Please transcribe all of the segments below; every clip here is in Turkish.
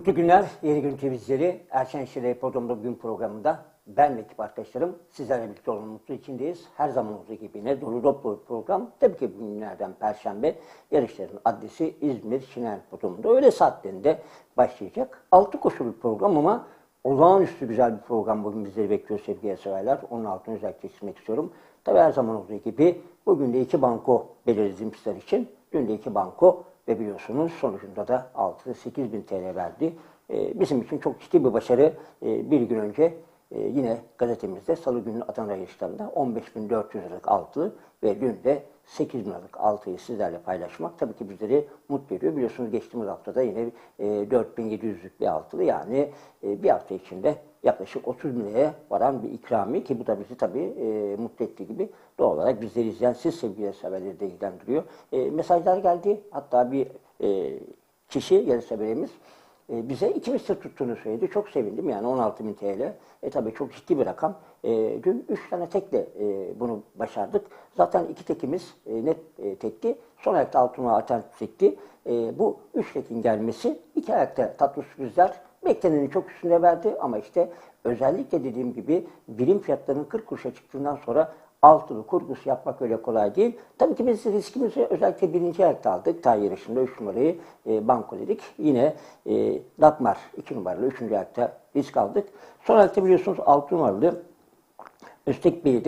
Mutlu günler, yeni gün temizleri. Erşen Şire Podum'da gün programında ben ve ekip arkadaşlarım sizlerle birlikte olmanın mutlu içindeyiz. Her zaman olduğu gibi yine dolu dolu program. Tabii ki günlerden Perşembe yarışların adresi İzmir Şiner Podum'da. Öğle saatlerinde başlayacak. Altı koşulu bir program ama olağanüstü güzel bir program bugün bizleri bekliyor sevgili severler. Onun altını özellikle çizmek istiyorum. Tabii her zaman olduğu gibi bugün de iki banko belirledim sizler için. Dün de iki banko ve biliyorsunuz sonucunda da 6-8 bin TL verdi. Ee, bizim için çok ciddi bir başarı. Ee, bir gün önce e, yine gazetemizde Salı günü Adana yarışlarında 15.400 liralık altı ve dün de 8 bin liralık altıyı sizlerle paylaşmak tabii ki bizleri mutlu ediyor. Biliyorsunuz geçtiğimiz haftada yine e, 4700'lük bir altılı yani e, bir hafta içinde yaklaşık 30 bin liraya varan bir ikrami ki bu da bizi tabii e, mutlu ettiği gibi doğal olarak bizleri izleyen siz sevgili severleri de ilgilendiriyor. E, mesajlar geldi. Hatta bir e, kişi yarışseverimiz e, bize iki misir tuttuğunu söyledi. Çok sevindim yani 16 bin TL. E tabii çok ciddi bir rakam. E, dün 3 tane tekle e, bunu başardık. Zaten iki tekimiz e, net e, tekti. Son ayakta altına alternatif tekti. E, bu 3 tekin gelmesi iki ayakta tatlı sürprizler beklenenin çok üstünde verdi ama işte özellikle dediğim gibi birim fiyatlarının 40 kuruşa çıktığından sonra altılı kurgusu yapmak öyle kolay değil. Tabii ki biz riskimizi özellikle birinci ayakta aldık. Tay yarışında 3 numarayı e, banko dedik. Yine e, Dakmar 2 numaralı 3. ayakta risk aldık. Son ayakta biliyorsunuz 6 numaralı Üstek Bey'i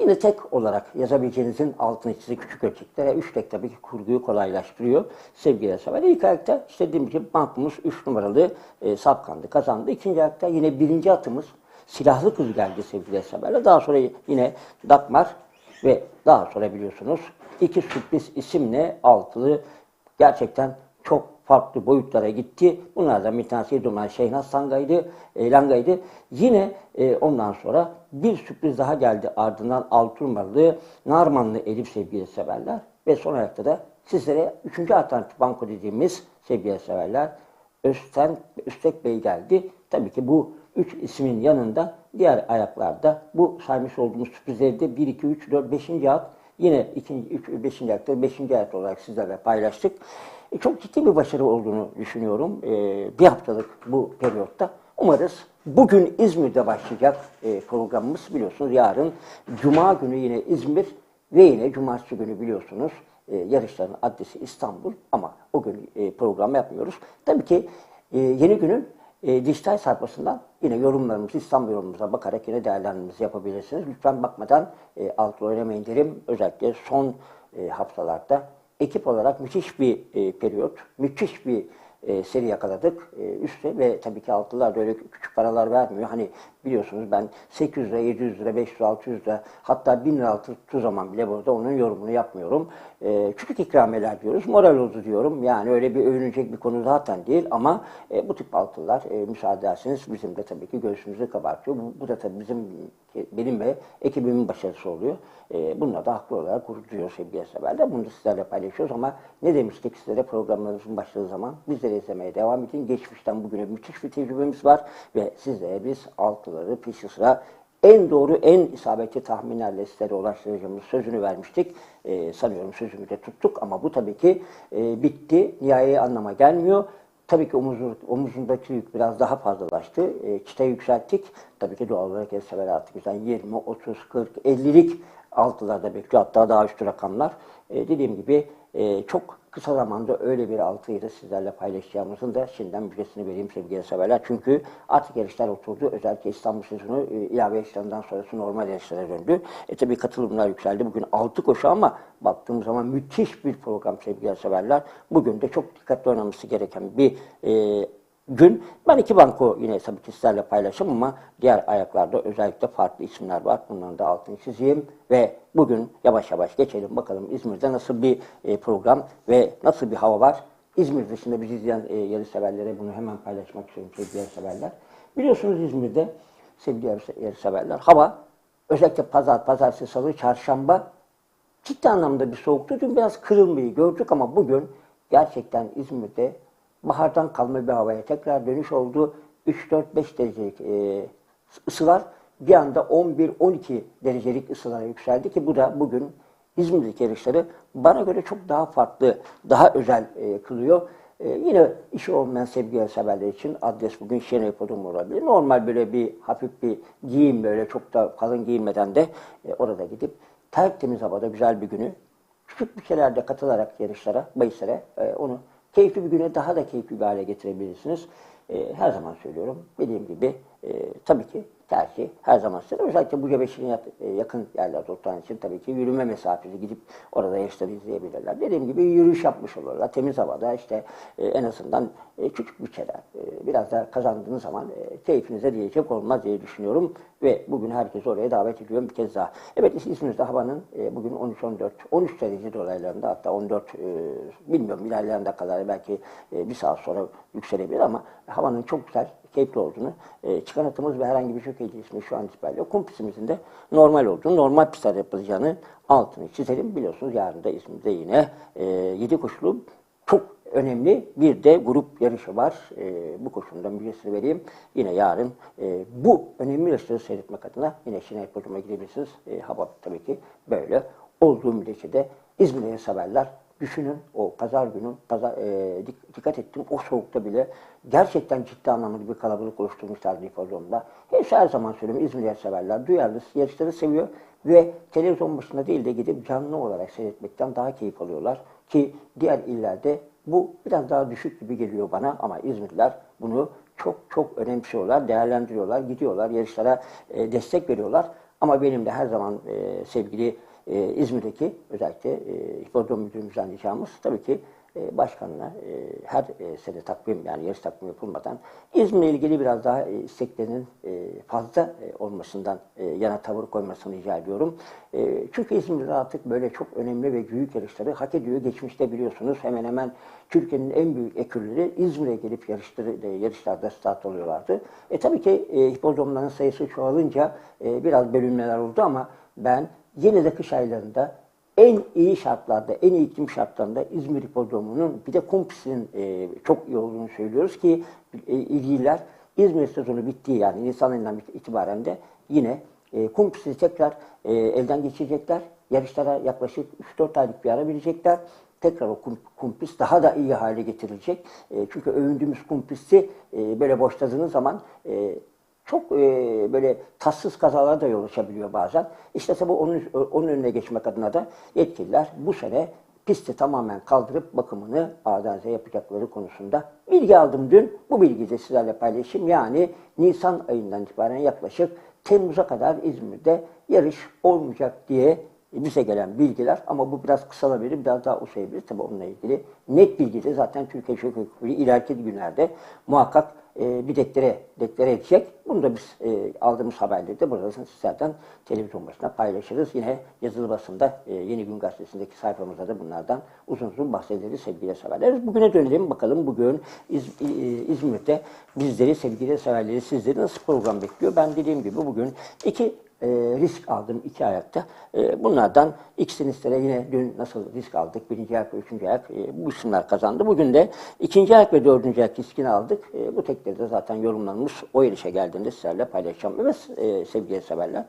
yine tek olarak yazabileceğinizin altını çizdi küçük ölçeklere. Üç tek tabii ki kurguyu kolaylaştırıyor sevgili sever. İlk ayakta işte dediğim gibi bankumuz 3 numaralı e, Sapkan'dı kazandı. İkinci ayakta yine birinci atımız silahlı kız geldi sevgili severler. Daha sonra yine Dakmar ve daha sonra biliyorsunuz iki sürpriz isimle altılı gerçekten çok farklı boyutlara gitti. Bunlardan bir tanesi Duman Şeyhnaz Sanga'ydı, e, Langa'ydı. Yine e, ondan sonra bir sürpriz daha geldi ardından altı numaralı Narmanlı Elif sevgili severler. Ve son ayakta da sizlere üçüncü alternatif banko dediğimiz sevgili severler Özten, Üstek Bey geldi. Tabii ki bu üç ismin yanında diğer ayaklarda bu saymış olduğumuz sürprizleri 1, 2, 3, 4, 5. at yine 2, 3, 5. ayakta 5. ayak olarak sizlerle paylaştık. E, çok ciddi bir başarı olduğunu düşünüyorum. E, bir haftalık bu periyotta. Umarız bugün İzmir'de başlayacak e, programımız biliyorsunuz. Yarın Cuma günü yine İzmir ve yine Cumartesi günü biliyorsunuz e, yarışların adresi İstanbul ama o gün e, program yapmıyoruz. Tabii ki e, yeni günün e, dijital sayfasından yine yorumlarımızı, İstanbul yorumumuza bakarak yine değerlendirmemizi yapabilirsiniz. Lütfen bakmadan e, altı oynamayın derim. Özellikle son e, haftalarda ekip olarak müthiş bir e, periyot, müthiş bir e, seri yakaladık e, üstte ve tabii ki altılar da öyle küçük paralar vermiyor. Hani biliyorsunuz ben 800 lira, 700 lira, 500 lira, 600 lira hatta 1000 lira tuttuğu zaman bile burada onun yorumunu yapmıyorum. E, küçük ikrameler diyoruz, moral oldu diyorum. Yani öyle bir övünecek bir konu zaten değil ama e, bu tip altılar e, müsaade ederseniz bizim de tabii ki göğsümüzü kabartıyor. Bu, bu da tabii bizim benim ve ekibimin başarısı oluyor. E, bununla da haklı olarak gurur duyuyor sevgili severler. Bunu sizlerle paylaşıyoruz ama ne demiştik sizlere programlarımızın başladığı zaman bizleri izlemeye devam edin. Geçmişten bugüne müthiş bir tecrübemiz var ve sizlere biz altıları peşi sıra en doğru, en isabetli tahminlerle sizlere ulaştıracağımız sözünü vermiştik. Ee, sanıyorum sözümü de tuttuk ama bu tabii ki e, bitti. Nihai anlama gelmiyor. Tabii ki omuzun, omuzundaki yük biraz daha fazlalaştı. E, çıta yükselttik. Tabii ki doğal olarak el sever artık bizden 20, 30, 40, 50'lik altılarda bekliyor. Hatta daha üstü rakamlar. E, dediğim gibi e, çok kısa zamanda öyle bir altıyı da sizlerle paylaşacağımızın da şimdiden müjdesini vereyim sevgili severler. Çünkü artık yarışlar oturdu. Özellikle İstanbul sezonu e, ilave yarışlarından sonrası normal yarışlara döndü. E tabii katılımlar yükseldi. Bugün 6 koşu ama baktığımız zaman müthiş bir program sevgili severler. Bugün de çok dikkatli oynaması gereken bir e, gün. Ben iki banko yine tabii ki sizlerle paylaşım ama diğer ayaklarda özellikle farklı isimler var. Bunların da altını çizeyim ve bugün yavaş yavaş geçelim bakalım İzmir'de nasıl bir e, program ve nasıl bir hava var. İzmir dışında bizi izleyen e, yarış severlere bunu hemen paylaşmak istiyorum sevgili yarış severler. Biliyorsunuz İzmir'de sevgili yarış severler hava özellikle pazar, pazartesi, salı, çarşamba ciddi anlamda bir soğuktu. Dün biraz kırılmayı gördük ama bugün gerçekten İzmir'de bahardan kalma bir havaya tekrar dönüş oldu. 3-4-5 derecelik e, ısılar bir anda 11-12 derecelik ısılara yükseldi ki bu da bugün İzmir'deki yarışları bana göre çok daha farklı, daha özel e, kılıyor. E, yine işi olmayan sevgili severler için adres bugün Şenay Podum olabilir. Normal böyle bir hafif bir giyim böyle çok da kalın giyinmeden de e, orada gidip tertemiz havada güzel bir günü küçük bir şeylerde katılarak yarışlara, bahislara e, onu keyifli bir güne daha da keyifli bir hale getirebilirsiniz. E, her zaman söylüyorum. Dediğim gibi e, tabii ki tercih her zaman size. Özellikle bu Cebeşir'in yakın yerlerde oturan için tabii ki yürüme mesafesi gidip orada yarışları izleyebilirler. Dediğim gibi yürüyüş yapmış olurlar. Temiz havada işte e, en azından e, küçük bütçeler e, biraz daha kazandığınız zaman e, keyfinize diyecek olmaz diye düşünüyorum. Ve bugün herkes oraya davet ediyorum bir kez daha. Evet İzmir'de havanın e, bugün 13-14, 13 derece dolaylarında hatta 14 e, bilmiyorum ilerleyen dakikalarda belki e, bir saat sonra yükselebilir ama havanın çok güzel keyifli olduğunu, e, çıkan atımız ve herhangi bir şok ismi şu an itibariyle kum pistimizin de normal olduğunu, normal pistlerde yapılacağını altını çizelim. Biliyorsunuz yarın da İzmir'de yine e, 7 koşulu çok önemli bir de grup yarışı var. E, bu koşulda müjdesini vereyim. Yine yarın e, bu önemli yarışları seyretmek adına yine Şenay Podum'a gidebilirsiniz. E, hava tabii ki böyle olduğu müddetçe de İzmir'e severler. Düşünün o pazar günü, pazar, e, dikkat ettim o soğukta bile gerçekten ciddi anlamda bir kalabalık oluşturmuşlar Difozon'da. Hiç her zaman söylüyorum İzmir'e severler, duyarlı, yarışları seviyor ve televizyon başında değil de gidip canlı olarak seyretmekten daha keyif alıyorlar. Ki diğer illerde bu biraz daha düşük gibi geliyor bana ama İzmirliler bunu çok çok önemsiyorlar, değerlendiriyorlar, gidiyorlar, yarışlara e, destek veriyorlar. Ama benim de her zaman e, sevgili e, İzmir'deki özellikle e, hipodrom müdürümüzden ricamız tabii ki e, başkanına e, her e, sene takvim yani yarış takvimi yapılmadan İzmir'le ilgili biraz daha e, isteklerinin e, fazla e, olmasından e, yana tavır koymasını rica ediyorum. E, çünkü İzmir'de artık böyle çok önemli ve büyük yarışları hak ediyor. Geçmişte biliyorsunuz hemen hemen Türkiye'nin en büyük ekürleri İzmir'e gelip yarışları, e, yarışlarda start oluyorlardı. E tabii ki e, hipodromların sayısı çoğalınca e, biraz bölünmeler oldu ama ben yine de kış aylarında en iyi şartlarda, en iyi iklim şartlarında İzmir Hipodromu'nun bir de kumpisinin e, çok iyi olduğunu söylüyoruz ki e, ilgililer İzmir sezonu bittiği yani Nisan ayından itibaren de yine e, kumpisi tekrar e, elden geçirecekler. Yarışlara yaklaşık 3-4 aylık bir ara verecekler. Tekrar o kumpis daha da iyi hale getirilecek. E, çünkü övündüğümüz kumpisi e, böyle boşladığınız zaman e, çok e, böyle tatsız kazalara da yol açabiliyor bazen. İşte tabii onun, onun önüne geçmek adına da yetkililer bu sene pisti tamamen kaldırıp bakımını A'dan yapacakları konusunda bilgi aldım dün. Bu bilgiyi de sizlerle paylaşayım. Yani Nisan ayından itibaren yaklaşık Temmuz'a kadar İzmir'de yarış olmayacak diye bize gelen bilgiler ama bu biraz kısalabilir, biraz daha uzayabilir. Tabii onunla ilgili net bilgi de zaten Türkiye Şok Hükümlü ileriki günlerde muhakkak e, bir deklare, deklare edecek. Bunu da biz e, aldığımız haberleri de burada sizlerden televizyon başına paylaşırız. Yine yazılı basında e, Yeni Gün Gazetesi'ndeki sayfamızda da bunlardan uzun uzun bahsederiz sevgili severler. Bugüne dönelim bakalım bugün İz, e, İzmir'de bizleri sevgili severleri sizleri nasıl program bekliyor? Ben dediğim gibi bugün iki e, risk aldım iki ayakta. E, bunlardan ikisini size yine dün nasıl risk aldık, birinci ayak ve üçüncü ayak e, bu isimler kazandı. Bugün de ikinci ayak ve dördüncü ayak riskini aldık. E, bu tekleri de zaten yorumlanmış. O yarışa geldiğinde sizlerle paylaşacağım. Evet e, sevgili severler.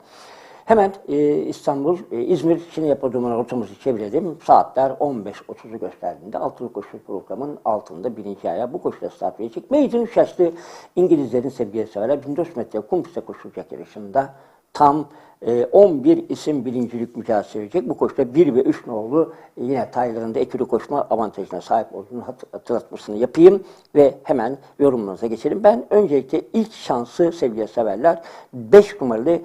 Hemen e, İstanbul, e, İzmir Şine yapıldığımız rotamızı çevirelim. Saatler 15.30'u gösterdiğinde altılı koşu programın altında birinci ayağı bu koşuda start verecek. Maiden 3 yaşlı İngilizlerin sevgili severler 1400 metre kum piste koşulacak yarışında tam e, 11 isim birincilik mücadelesi verecek. Bu koşuda 1 ve 3 nolu e, yine taylarında ekili koşma avantajına sahip olduğunu hatırlatmasını yapayım ve hemen yorumlarınıza geçelim. Ben öncelikle ilk şansı sevgili severler 5 numaralı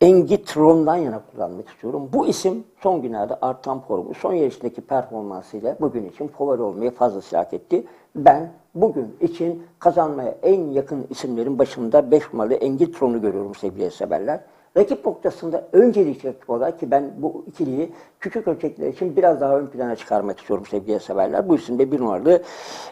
Engitron'dan yana kullanmak istiyorum. Bu isim son günlerde artan formu, son yarışındaki performansıyla bugün için favori olmayı fazla hak etti. Ben bugün için kazanmaya en yakın isimlerin başında 5 numaralı Engitron'u görüyorum sevgili severler. Rakip noktasında öncelikli olarak ki ben bu ikiliyi küçük ölçekler için biraz daha ön plana çıkarmak istiyorum sevgili severler. Bu isimde bir numaralı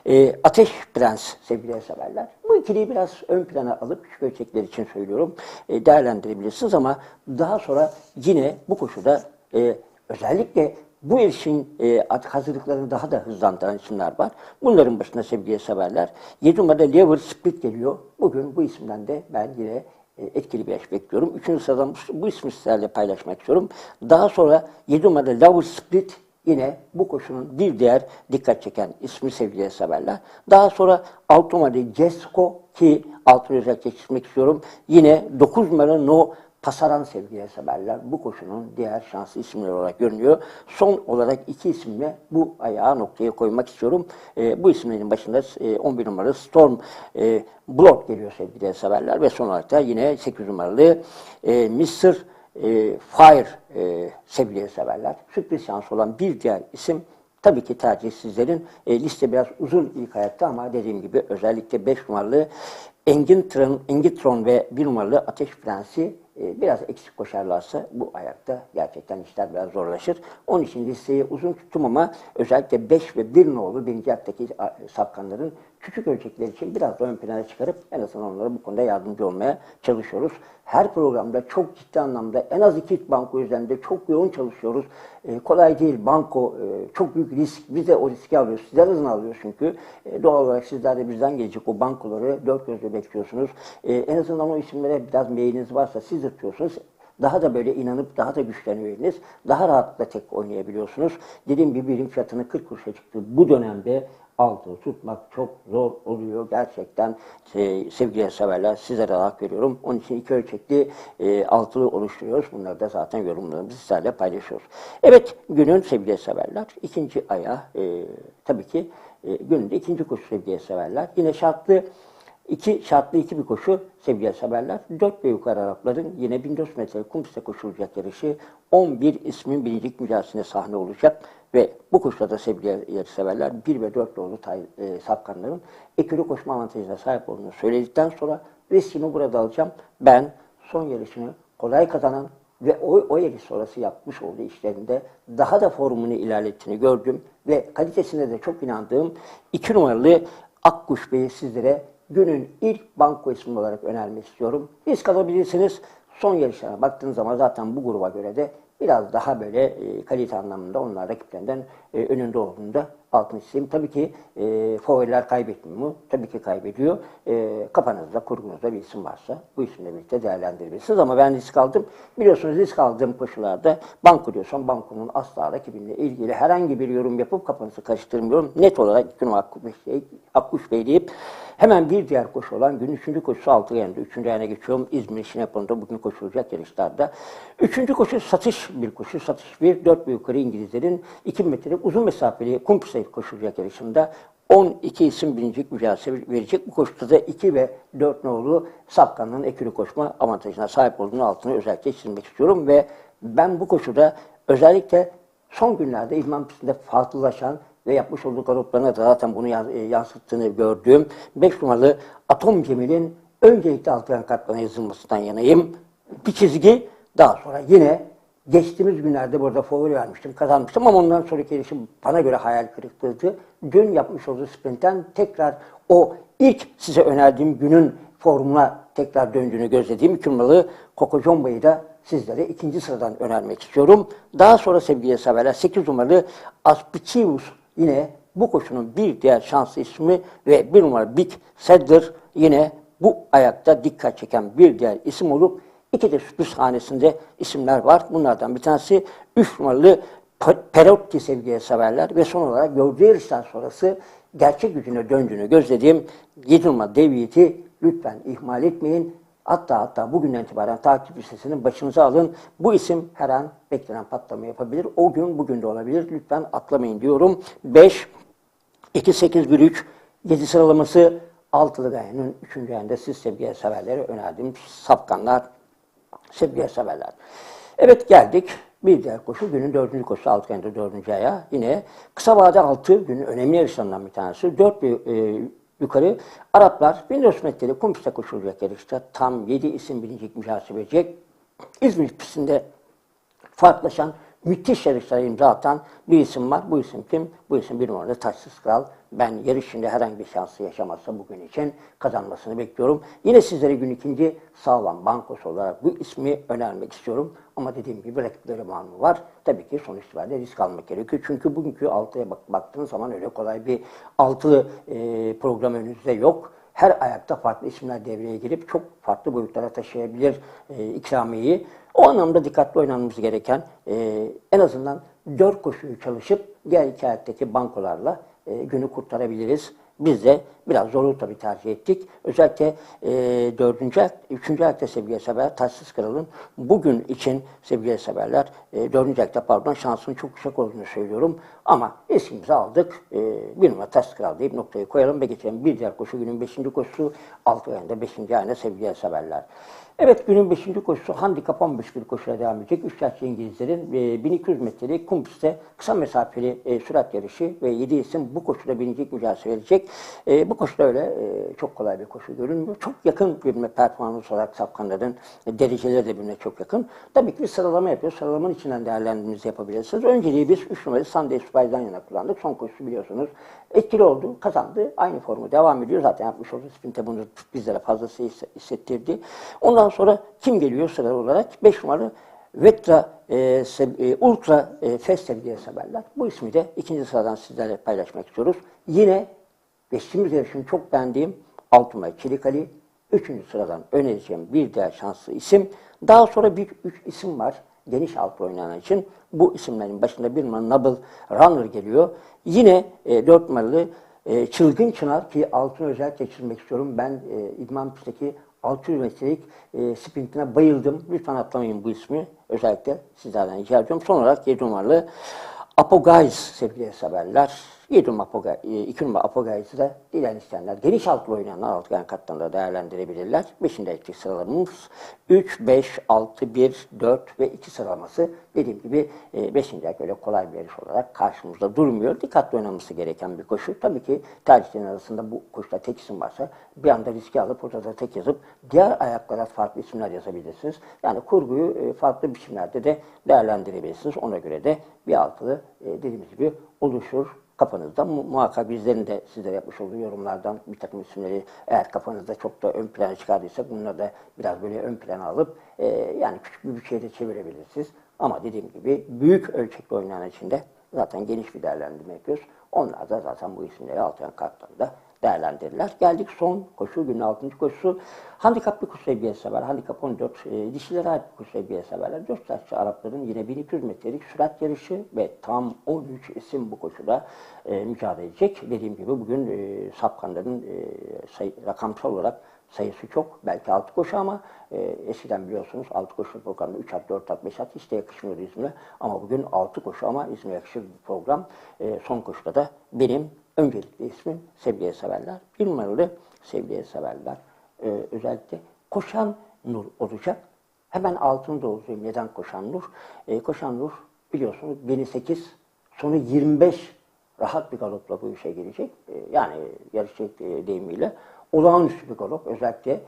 e, Ateş Prens sevgili severler. Bu ikiliyi biraz ön plana alıp küçük ölçekler için söylüyorum e, değerlendirebilirsiniz ama daha sonra yine bu koşuda e, özellikle bu işin e, hazırlıklarını daha da hızlandıran isimler var. Bunların başında sevgili severler. 7 numarada Lever Split geliyor. Bugün bu isimden de ben yine etkili bir yaş bekliyorum. Üçüncü sıradan bu, ismi sizlerle paylaşmak istiyorum. Daha sonra 7 numarada Lover Split Yine bu koşunun bir diğer dikkat çeken ismi sevgili severler. Daha sonra 6 numaralı Cesko ki altını özellikle çizmek istiyorum. Yine 9 numaralı No Pasaran sevgili severler. Bu koşunun diğer şanslı isimleri olarak görünüyor. Son olarak iki isimle bu ayağı noktaya koymak istiyorum. Ee, bu isimlerin başında e, 11 numaralı Storm e, Blood geliyor sevgili severler. Ve son olarak da yine 8 numaralı e, Mr. E, Fire e, sevgili severler. Sürpriz şans olan bir diğer isim Tabii ki tercih sizlerin. E, liste biraz uzun ilk ayakta ama dediğim gibi özellikle 5 numaralı Engitron, Engitron ve 1 numaralı Ateş Prensi e, biraz eksik koşarlarsa bu ayakta gerçekten işler biraz zorlaşır. Onun için listeyi uzun tuttum ama özellikle 5 ve 1 nolu birinci ayaktaki sapkanların küçük ölçekler için biraz da ön plana çıkarıp en azından onlara bu konuda yardımcı olmaya çalışıyoruz. Her programda çok ciddi anlamda en az iki banko üzerinde çok yoğun çalışıyoruz. E, kolay değil banko e, çok büyük risk. Biz de o riski alıyoruz. Sizler hızını alıyor çünkü. E, doğal olarak sizler de bizden gelecek o bankoları dört gözle bekliyorsunuz. E, en azından o isimlere biraz mailiniz varsa siz tutuyorsunuz daha da böyle inanıp daha da güçleniyorsunuz. Daha rahatlıkla tek oynayabiliyorsunuz. Dediğim gibi birim fiyatını 40 kuruşa çıktı. Bu dönemde altı tutmak çok zor oluyor gerçekten e, sevgili severler sizlere hak veriyorum. Onun için iki ölçekli e, altılı oluşturuyoruz. Bunları da zaten yorumlarımızı sizlerle paylaşıyoruz. Evet günün sevgili severler ikinci aya e, tabii ki e, günün de ikinci koşu sevgili severler. Yine şartlı İki şartlı iki bir koşu sevgili haberler. Dört ve yukarı Arapların yine 1400 metre kum piste koşulacak yarışı 11 ismin birincilik mücadelesine sahne olacak. Ve bu koşuda sevgili yarışseverler 1 ve 4 doğru tay, e, sapkanların ekürü koşma avantajına sahip olduğunu söyledikten sonra riskimi burada alacağım. Ben son yarışını kolay kazanan ve o, o yarış sonrası yapmış olduğu işlerinde daha da formunu ilerlettiğini gördüm ve kalitesine de çok inandığım 2 numaralı Akkuş Bey'i sizlere günün ilk banko ismi olarak önermek istiyorum. Risk alabilirsiniz. Son yarışlara baktığınız zaman zaten bu gruba göre de biraz daha böyle e, kalite anlamında onlar rakiplerinden e, önünde olduğunda altını çizeyim. Tabii ki e, favoriler kaybetmiyor mu? Tabii ki kaybediyor. E, kafanızda, kurgunuzda bir isim varsa bu isimle birlikte değerlendirebilirsiniz. Ama ben risk aldım. Biliyorsunuz risk aldığım koşullarda banko diyorsam bankonun asla rakibinle ilgili herhangi bir yorum yapıp kafanızı karıştırmıyorum. Net olarak Günüm Akkuş Akkuş Bey deyip hemen bir diğer koşu olan gün üçüncü koşusu altı yanında. Üçüncü ayına geçiyorum. İzmir Şinepon'da bugün koşulacak yarışlarda. Üçüncü koşu satış bir koşu. Satış bir. Dört büyük yukarı İngilizlerin iki metrelik uzun mesafeli kum piste koşulacak yarışında 12 isim birincilik mücadelesi verecek. Bu koşuda da 2 ve 4 nolu Sapkan'ın ekürü koşma avantajına sahip olduğunu altını özellikle çizmek istiyorum ve ben bu koşuda özellikle son günlerde idman pistinde farklılaşan ve yapmış olduğu galoplarına da zaten bunu e, yansıttığını gördüğüm 5 numaralı Atom Cemil'in öncelikle altına katlarına yazılmasından yanayım. Bir çizgi daha sonra yine Geçtiğimiz günlerde burada favori vermiştim, kazanmıştım ama ondan sonraki yarışım bana göre hayal kırıklığıydı. Dün yapmış olduğu sprintten tekrar o ilk size önerdiğim günün formuna tekrar döndüğünü gözlediğim iki numaralı Coco Jomba'yı da sizlere ikinci sıradan önermek istiyorum. Daha sonra sevgili severler 8 numaralı Aspicius yine bu koşunun bir diğer şanslı ismi ve bir numara Big Sadler yine bu ayakta dikkat çeken bir diğer isim olup İki de hanesinde isimler var. Bunlardan bir tanesi 3 numaralı Perotti sevgiye severler ve son olarak yarıştan sonrası gerçek gücüne döndüğünü gözlediğim 7 numaralı David'i lütfen ihmal etmeyin. Hatta hatta bugünden itibaren takip listesinin başınıza alın. Bu isim her an beklenen patlama yapabilir. O gün bugün de olabilir. Lütfen atlamayın diyorum. 5, 2, 8, 1, 3, 7 sıralaması altılı gayenin 3. ayında siz sevgiye severlere önerdiğim sapkanlar sevgili severler. Evet geldik. Bir diğer koşu günün dördüncü koşusu alt kendi dördüncü aya. Yine kısa vade altı günün önemli yarışlarından bir tanesi. Dört bir e, yukarı Araplar 1400 metreli kum piste koşulacak yarışta tam yedi isim birinci mücadele verecek. İzmir pistinde farklılaşan müthiş yarışlara imza atan bir isim var. Bu isim kim? Bu isim bir numaralı Taşsız Kral. Ben yarışında herhangi bir şansı yaşamazsa bugün için kazanmasını bekliyorum. Yine sizlere gün ikinci sağlam bankosu olarak bu ismi önermek istiyorum. Ama dediğim gibi rakipleri malum var. Tabii ki sonuç itibariyle risk almak gerekiyor. Çünkü bugünkü altıya bak baktığınız zaman öyle kolay bir altılı e, program önünüzde yok her ayakta farklı isimler devreye girip çok farklı boyutlara taşıyabilir e, ikramiyeyi. O anlamda dikkatli oynanmamız gereken e, en azından dört koşuyu çalışıp diğer iki ayaktaki bankolarla e, günü kurtarabiliriz. Biz de biraz zorlu tabii tercih ettik. Özellikle e, dördüncü, üçüncü ayakta sevgili sever, taşsız kralın bugün için sevgili severler, e, dördüncü ayakta pardon şansının çok yüksek olduğunu söylüyorum. Ama ismimizi aldık. E, bir numara taşsız kral deyip noktayı koyalım ve geçelim. Bir diğer koşu günün beşinci koşusu, altı ayında beşinci ayında sevgili severler. Evet günün 5. koşusu handikap 15 bir koşuyla devam edecek. 3 yaşlı İngilizlerin e, 1200 metrelik kum pistte kısa mesafeli e, sürat yarışı ve 7 isim bu koşuda birincilik mücadelesi verecek. E, bu koşuda öyle e, çok kolay bir koşu görünmüyor. Çok yakın birbirine performans olarak sapkanların e, dereceleri de birbirine çok yakın. Tabii ki bir sıralama yapıyoruz. Sıralamanın içinden değerlendirmemizi yapabilirsiniz. Önceliği biz 3 numaralı Sunday Spy'dan yana kullandık. Son koşusu biliyorsunuz. Etkili oldu, kazandı. Aynı formu devam ediyor. Zaten yapmış olduğu sprinte bunu bizlere fazlası hisse- hissettirdi. Ondan sonra kim geliyor sıra olarak? 5 numaralı Vetra e, Se- e, Ultra e, Fester diye severler. Bu ismi de ikinci sıradan sizlerle paylaşmak istiyoruz. Yine geçtiğimiz yarışın çok beğendiğim Altınbay Çelik Ali. Üçüncü sıradan önereceğim bir diğer şanslı isim. Daha sonra bir üç isim var. Geniş alt oynanan için. Bu isimlerin başında bir numaralı Noble Runner geliyor. Yine e, dört numaralı e, Çılgın Çınar ki altını özellikle çizmek istiyorum. Ben e, İdman pistteki 600 metrelik e, sprintine bayıldım. Lütfen atlamayın bu ismi. Özellikle sizlerden rica ediyorum. Son olarak 7 numaralı Apogays sevgili severler. 7 numara Apogay, 2 numara Apogays'ı da dilen isteyenler geniş altlı oynayanlar altıgen kattan da değerlendirebilirler. 5. elektrik sıralamamız 3, 5, 6, 1, 4 ve 2 sıralaması dediğim gibi 5. ayak öyle kolay bir yarış olarak karşımızda durmuyor. Dikkatli oynanması gereken bir koşu. Tabii ki tercihlerin arasında bu koşuda tek isim varsa bir anda riske alıp orada da tek yazıp diğer ayaklara farklı isimler yazabilirsiniz. Yani kurguyu e, farklı biçimlerde de değerlendirebilirsiniz. Ona göre de bir altılı e, dediğimiz gibi oluşur kafanızda. Mu- muhakkak bizlerin de sizlere yapmış olduğu yorumlardan bir takım isimleri eğer kafanızda çok da ön plana çıkardıysa bunları da biraz böyle ön plana alıp e, yani küçük bir bütçeye de çevirebilirsiniz. Ama dediğim gibi büyük ölçekli oynayan içinde zaten geniş bir değerlendirme yapıyoruz. Onlar da zaten bu isimleri altıyan kartlarında değerlendirirler. Geldik son koşu, günün 6. koşusu. Handikap bir koşu seviyesi sever. Handikap 14. E, dişilere ait koşu seviyesi severler. 4 yaşlı Arapların yine 1200 metrelik sürat yarışı ve tam 13 isim bu koşuda e, mücadele edecek. Dediğim gibi bugün e, sapkanların e, sayı, rakamsal olarak sayısı çok. Belki 6 koşu ama e, eskiden biliyorsunuz 6 koşu programda 3 at, 4 at, 5 at hiç de yakışmıyordu İzmir'e. Ama bugün 6 koşu ama İzmir'e yakışır bir program. E, son koşuda da benim öncelikli ismim sevgiye severler. Bir numaralı sevgiye severler. E, özellikle koşan Nur olacak. Hemen altını doldurayım. Neden koşan Nur? E, koşan Nur biliyorsunuz 1008 sonu 25 rahat bir galopla bu işe girecek. E, yani yarışçı e, deyimiyle olağanüstü bir galop. Özellikle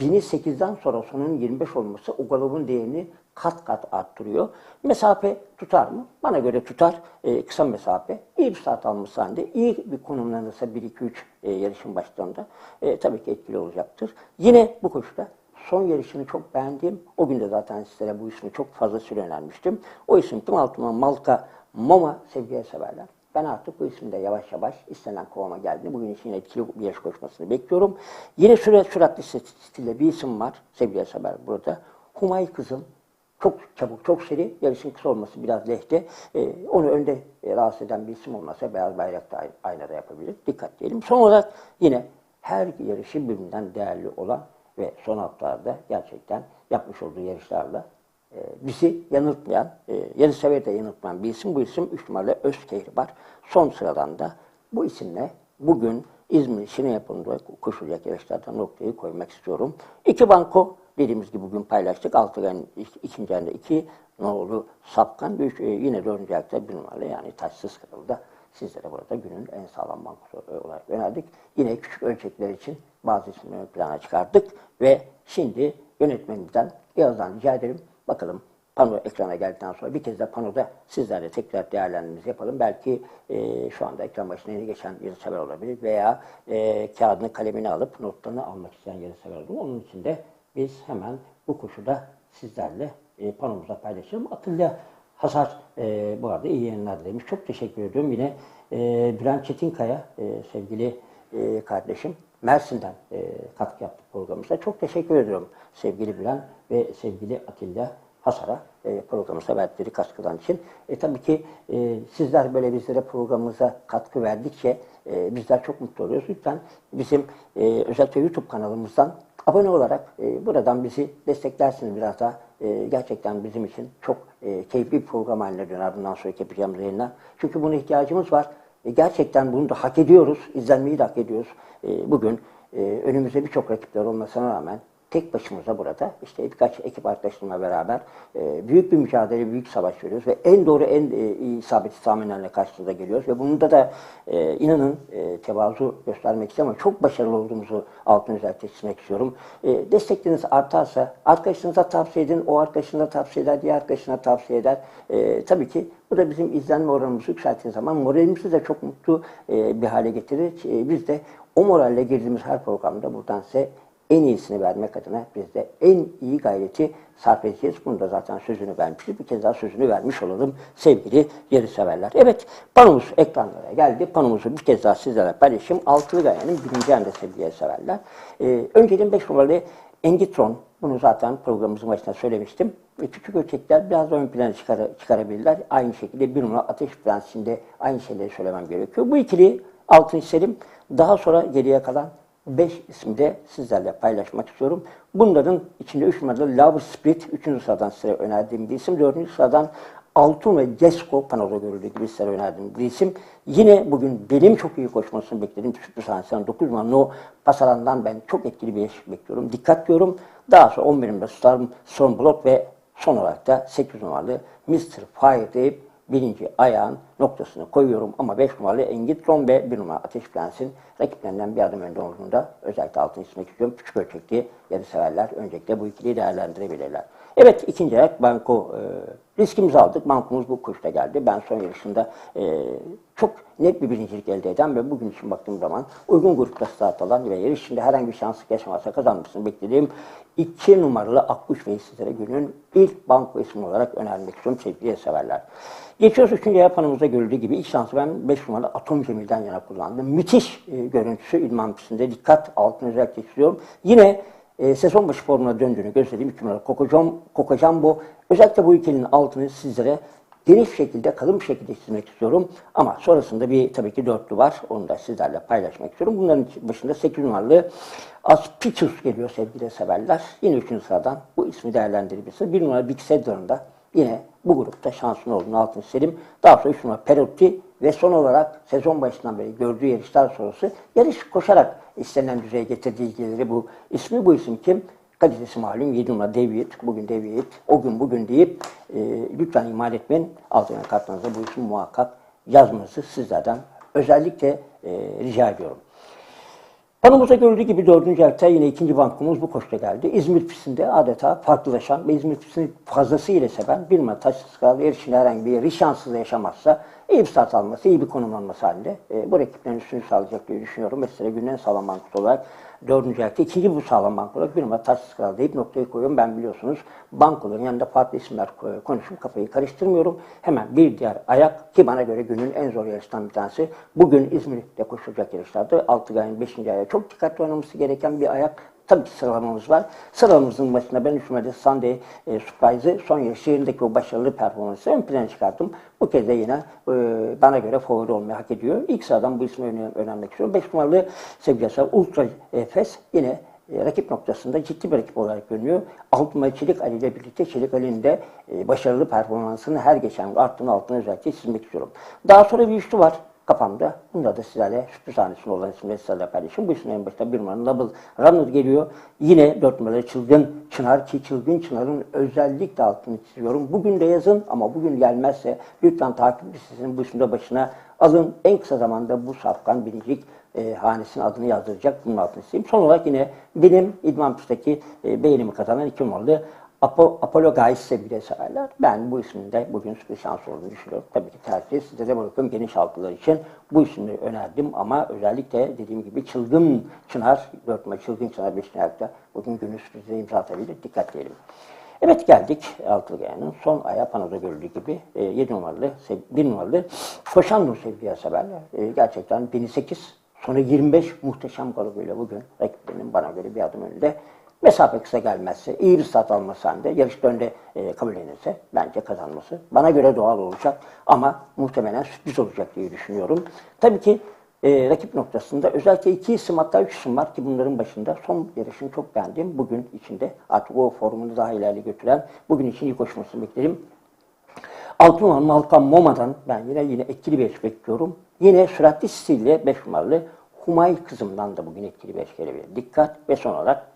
1008'den sonra sonun 25 olması o galopun değerini kat kat arttırıyor. Mesafe tutar mı? Bana göre tutar. E, kısa mesafe. İyi bir start almış halde, iyi bir konumlanırsa 1-2-3 e, yarışın başlarında e, tabii ki etkili olacaktır. Yine bu koşuda son yarışını çok beğendim. O gün de zaten sizlere bu ismi çok fazla süre önermiştim. O isim kim altıma Malka Moma sevgiye severler. Ben artık bu isimde yavaş yavaş istenen kovama geldi. Bugün için etkili bir yarış koşmasını bekliyorum. Yine süre süratli stilde bir isim var sevgili sever burada. Humay Kızıl. Çok çabuk, çok seri. Yarışın kısa olması biraz lehte. Ee, onu önde e, rahatsız eden bir isim olmasa beyaz bayrakta ay- aynada yapabilir. Dikkat diyelim. Son olarak yine her yarışı birbirinden değerli olan ve son haftalarda gerçekten yapmış olduğu yarışlarla bizi yanıltmayan, e, yarı sever de yanıltmayan bir isim. Bu isim 3 numaralı Özkehribar. Son sıradan da bu isimle bugün İzmir Şine yapımında koşulacak yarışlardan noktayı koymak istiyorum. İki banko dediğimiz gibi bugün paylaştık. Altıgen ikinci ayında iki nolu sapkan. Üç, e, yine dördüncü ayakta bir numaralı yani taşsız kırıldı. Sizlere burada günün en sağlam bankosu olarak önerdik. Yine küçük ölçekler için bazı isimleri plana çıkardık ve şimdi yönetmenimizden birazdan rica ederim. Bakalım pano ekrana geldikten sonra bir kez de panoda sizlerle tekrar değerlendirmemizi yapalım. Belki e, şu anda ekran başına yeni geçen bir sever olabilir veya e, kağıdını kalemini alıp notlarını almak isteyen yeni sever olabilir. Onun için de biz hemen bu koşuda sizlerle e, panomuzda paylaşalım. Atilla Hazar e, bu arada iyi yayınlar demiş. Çok teşekkür ediyorum. Yine e, Bülent Çetinkaya e, sevgili e, kardeşim Mersin'den e, katkı yaptı programımıza. Çok teşekkür ediyorum sevgili Bülent ve sevgili Atilla hasara e, programımıza verdikleri katkıdan için. E, tabii ki e, sizler böyle bizlere programımıza katkı verdikçe e, bizler çok mutlu oluyoruz. Lütfen bizim e, özellikle YouTube kanalımızdan abone olarak e, buradan bizi desteklersiniz biraz daha. E, gerçekten bizim için çok e, keyifli bir program haline döner bundan sonraki yapacağımız yayınlar. Çünkü buna ihtiyacımız var. E, gerçekten bunu da hak ediyoruz. İzlenmeyi de hak ediyoruz. E, bugün e, önümüzde birçok rakipler olmasına rağmen tek başımıza burada işte birkaç ekip arkadaşlarımla beraber e, büyük bir mücadele, büyük savaş veriyoruz ve en doğru, en e, iyi isabetli tahminlerle karşınıza geliyoruz ve bunda da e, inanın e, tevazu göstermek istiyorum ama çok başarılı olduğumuzu altını özellikle çizmek istiyorum. E, destekleriniz artarsa arkadaşınıza tavsiye edin, o arkadaşına tavsiye eder, diğer arkadaşına tavsiye eder. E, tabii ki bu da bizim izlenme oranımızı yükselttiği zaman moralimizi de çok mutlu e, bir hale getirir. E, biz de o moralle girdiğimiz her programda buradan size en iyisini vermek adına biz de en iyi gayreti sarf edeceğiz. Bunu da zaten sözünü vermişiz. Bir kez daha sözünü vermiş olalım sevgili yarışseverler. Evet panomuz ekranlara geldi. Panomuzu bir kez daha sizlerle paylaşayım. Altılı Gaye'nin birinci anda sevgili yarışseverler. Ee, önceliğin 5 numaralı Engitron. Bunu zaten programımızın başında söylemiştim. Ve küçük ölçekler biraz ön plana çıkar, çıkarabilirler. Aynı şekilde bir numara Ateş Prensi'nde aynı şeyleri söylemem gerekiyor. Bu ikili altın isterim. Daha sonra geriye kalan 5 ismi de sizlerle paylaşmak istiyorum. Bunların içinde 3 numaralı Love Split, 3. sıradan size önerdiğim bir isim. 4. sıradan Altun ve Cesko panoda görüldüğü gibi size önerdiğim bir isim. Yine bugün benim çok iyi koşmasını beklediğim sürpriz hanesinden 9 numaralı No Pasaran'dan ben çok etkili bir yarış bekliyorum. Dikkat diyorum. Daha sonra 11 numaralı Storm, Storm Block ve son olarak da 8 numaralı Mr. Fire deyip birinci ayağın noktasını koyuyorum ama 5 numaralı Engitron ve 1 numara Ateş Prens'in rakiplerinden bir adım önde olduğunda özellikle altını çizmek istiyorum. Küçük ölçekli yarı severler öncelikle bu ikiliyi değerlendirebilirler. Evet ikinci ayak banko e, riskimizi aldık. Bankomuz bu koşuda geldi. Ben son yarışında e, çok net bir birincilik elde eden ve bugün için baktığım zaman uygun grupta start alan ve yarış herhangi bir şanslık yaşamazsa kazanmasını beklediğim iki numaralı Akkuş ve sizlere günün ilk banko ismi olarak önermek istiyorum sevgili severler. Geçiyoruz üçüncü yapanımızda görüldüğü gibi ilk şansı ben 5 numaralı Atom Cemil'den yana kullandım. Müthiş e, görüntüsü İlman pistinde dikkat altını özellikle istiyorum. Yine e, sezon başı formuna döndüğünü gösterdiğim 2 numaralı Kokocam, Kokocambo. Özellikle bu ikilinin altını sizlere geniş şekilde, kalın bir şekilde çizmek istiyorum. Ama sonrasında bir tabii ki dörtlü var. Onu da sizlerle paylaşmak istiyorum. Bunların başında 8 numaralı Aspicius geliyor sevgili severler. Yine 3. sıradan bu ismi değerlendirebilirsiniz. 1 numaralı Big Sedron'da da yine bu grupta şansın olduğunu altını isterim. Daha sonra 3 numara Perotti ve son olarak sezon başından beri gördüğü yarışlar sonrası yarış koşarak istenen düzeye getirdiği ilgileri bu ismi. Bu isim kim? Kalitesi malum 7 numara David, bugün David, o gün bugün deyip e, lütfen ihmal etmeyin. Altına kartlarınıza bu ismi muhakkak yazmanızı sizlerden özellikle e, rica ediyorum. Panomuzda görüldüğü gibi dördüncü ayakta yine ikinci bankumuz bu koşta geldi. İzmir pistinde adeta farklılaşan ve İzmir pistini fazlasıyla seven bir numara taş sıskalı yarışında herhangi bir yarış şanssız yaşamazsa iyi bir start alması, iyi bir konumlanması halinde e, bu rakiplerin üstünü sağlayacak diye düşünüyorum. Mesela günün en sağlam olarak dördüncü ayakta ikinci bu sağlam bank olarak bir numara taş sıskalı deyip noktayı koyuyorum. Ben biliyorsunuz bankoların yanında farklı isimler konuşup kafayı karıştırmıyorum. Hemen bir diğer ayak ki bana göre günün en zor yarıştan bir tanesi. Bugün İzmir'de koşulacak yarışlarda 6 ayın 5. ayağı çok dikkatli oynaması gereken bir ayak. Tabii ki sıralamamız var. Sıralamamızın başında ben 3 numarada Sunday e, Surprise'ı son yarış yerindeki o başarılı performansı ön plana çıkarttım. Bu kez de yine e, bana göre favori olmayı hak ediyor. İlk sıradan bu ismi öne, önermek istiyorum. 5 numaralı sevgili Ultra Efes yine e, rakip noktasında ciddi bir rakip olarak görünüyor. Altınma Çelik Ali ile birlikte Çelik Ali'nin de e, başarılı performansını her geçen gün arttığını altına özellikle çizmek istiyorum. Daha sonra bir üçlü var kafamda. Bunda da sizlerle sürpriz sahnesinde olan isimleri sizlerle paylaşayım. Bu isimlerin başında bir numaralı Double Runner geliyor. Yine dört numaralı Çılgın Çınar ki Çılgın Çınar'ın özellikle altını çiziyorum. Bugün de yazın ama bugün gelmezse lütfen takip listesinin bu isimde başına alın. En kısa zamanda bu safkan biricik e, hanesinin adını yazdıracak. Bunun altını çizeyim. Son olarak yine benim İdman Pist'teki e, beğenimi kazanan iki numaralı Apo, Apollo Gais'e bile severler. Ben bu ismin de bugün sürpriz şans olduğunu düşünüyorum. Tabii ki tercih size de bırakıyorum geniş halkalar için. Bu ismi önerdim ama özellikle dediğim gibi Çılgın Çınar, 4 numara Çılgın Çınar 5. ayakta bugün günü sürprize imza atabilir. Dikkat diyelim. Evet geldik Altıgayan'ın son aya panoda görüldüğü gibi e, 7 numaralı, 1 numaralı Koşan Nur sevgiye severler. E, gerçekten 1008 sonra 25 muhteşem galibuyla bugün rakiplerinin bana göre bir adım önünde Mesafe kısa gelmezse, iyi bir start alması halinde yarışta önde e, kabul edilirse bence kazanması. Bana göre doğal olacak ama muhtemelen sürpriz olacak diye düşünüyorum. Tabii ki e, rakip noktasında özellikle iki isim hatta üç isim var ki bunların başında son yarışını çok beğendim. Bugün içinde artık o formunu daha ileri götüren bugün için iyi koşmasını beklerim. Altın olan Malkan Moma'dan ben yine yine etkili bir eş bekliyorum. Yine süratli stille 5 numaralı Humay kızımdan da bugün etkili bir eş gelebilir. Dikkat ve son olarak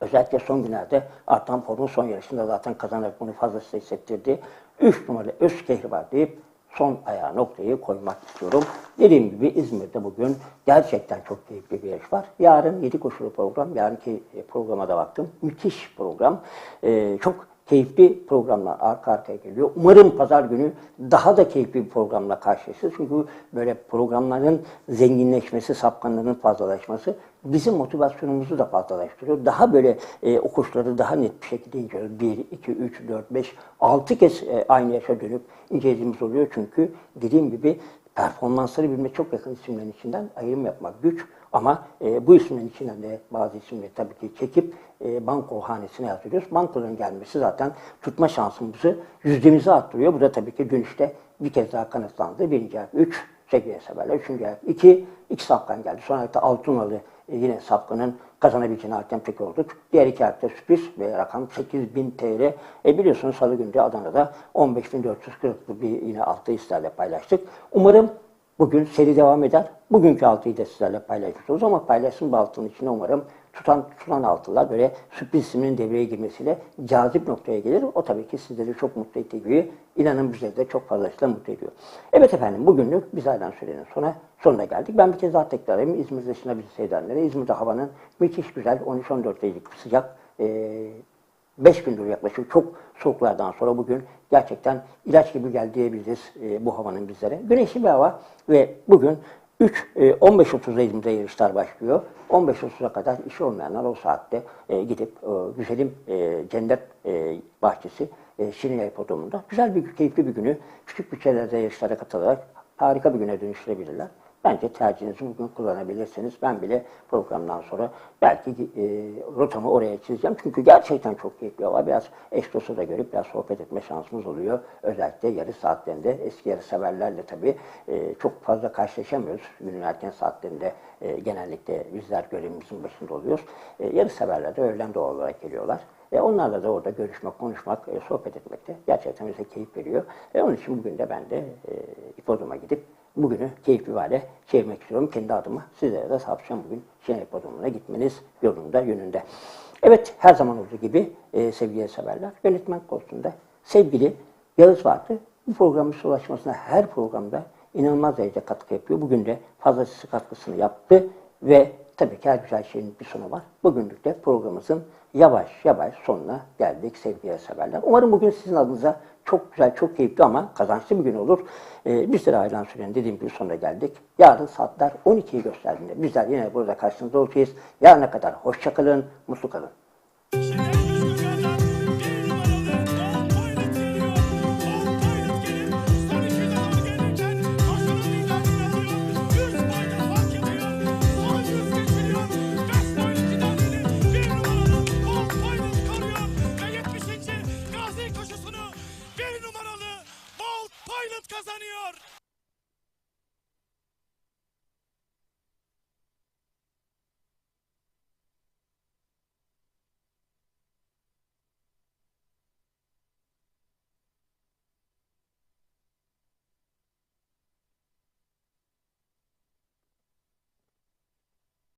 özellikle son günlerde artan formu son yarışında zaten kazanarak bunu fazlasıyla hissettirdi. 3 numaralı Özkehri var deyip son ayağa noktayı koymak istiyorum. Dediğim gibi İzmir'de bugün gerçekten çok keyifli bir yarış var. Yarın 7 koşulu program. Yarınki programa da baktım. Müthiş program. Ee, çok keyifli programlar arka arkaya geliyor. Umarım pazar günü daha da keyifli bir programla karşılaşırız. Çünkü böyle programların zenginleşmesi, sapkanların fazlalaşması bizim motivasyonumuzu da fazlalaştırıyor. Daha böyle e, o koşulları daha net bir şekilde inceliyoruz. 1, 2, 3, 4, 5, 6 kez e, aynı yaşa dönüp incelediğimiz oluyor. Çünkü dediğim gibi performansları birbirine çok yakın isimlerin içinden ayrım yapmak güç. Ama e, bu isimlerin içinden de bazı isimleri tabii ki çekip e, banko hanesine yatırıyoruz. Bankoların gelmesi zaten tutma şansımızı yüzdemizi arttırıyor. Bu da tabii ki dönüşte bir kez daha kanıtlandı. Birinci ayak 3, sevgili severler. Üçüncü ayak 2, iki safkan geldi. Sonra ayakta Altunalı e, yine safkanın kazanabileceğini hakem tek olduk. Diğer iki ayakta sürpriz ve rakam 8000 TL. E biliyorsunuz salı günü de Adana'da 15.440'lı bir yine altı sizlerle paylaştık. Umarım Bugün seri devam eder. Bugünkü altıyı da sizlerle paylaşıyoruz ama paylaşım altının içine umarım tutan tutan altılar böyle sürpriz isminin devreye girmesiyle cazip noktaya gelir. O tabii ki sizleri çok mutlu ettiği gibi inanın de çok fazlasıyla mutlu ediyor. Evet efendim bugünlük biz aydan sürenin sona, sonuna geldik. Ben bir kez daha tekrar edeyim. İzmir dışına bizi seyredenlere. İzmir'de havanın müthiş güzel 13-14 derecelik sıcak e, 5 gündür yaklaşık çok soğuklardan sonra bugün gerçekten ilaç gibi geldi diyebiliriz e, bu havanın bizlere. Güneşli bir hava ve bugün 3 e, 15.30'da İzmir'de yarışlar başlıyor. 15.30'a kadar işi olmayanlar o saatte e, gidip e, güzelim e, cennet e, bahçesi e, Şirinye Hipodromu'nda güzel bir keyifli bir günü küçük bütçelerde yarışlara katılarak harika bir güne dönüştürebilirler. Bence tercihinizi bugün kullanabilirsiniz. Ben bile programdan sonra belki e, rotamı oraya çizeceğim. Çünkü gerçekten çok keyifli hava. Biraz eş dostu da görüp biraz sohbet etme şansımız oluyor. Özellikle yarı saatlerinde eski yarı severlerle tabii e, çok fazla karşılaşamıyoruz. Günün erken saatlerinde e, genellikle bizler görevimizin başında oluyoruz. E, yarı severler de öğlen doğal olarak geliyorlar. E, onlarla da orada görüşmek, konuşmak, e, sohbet etmek de gerçekten bize keyif veriyor. E, onun için bugün de ben de e, İpodrom'a gidip bugünü keyifli hale çevirmek istiyorum kendi adıma. Sizlere de tavsiyem bugün Şenay Podrumu'na gitmeniz yolunda, yönünde. Evet, her zaman olduğu gibi e, sevgili severler, yönetmen konusunda sevgili Yağız vardı. Bu programın ulaşmasına her programda inanılmaz derecede katkı yapıyor. Bugün de fazlasıyla katkısını yaptı ve tabii ki her güzel şeyin bir sonu var. Bugünlük de programımızın yavaş yavaş sonuna geldik sevgili severler. Umarım bugün sizin adınıza çok güzel, çok keyifli ama kazançlı bir gün olur. Ee, bizlere ayrılan sürenin dediğim gibi sonuna geldik. Yarın saatler 12'yi gösterdiğinde bizler yine burada karşınızda olacağız. Yarına kadar hoşça kalın, mutlu kalın.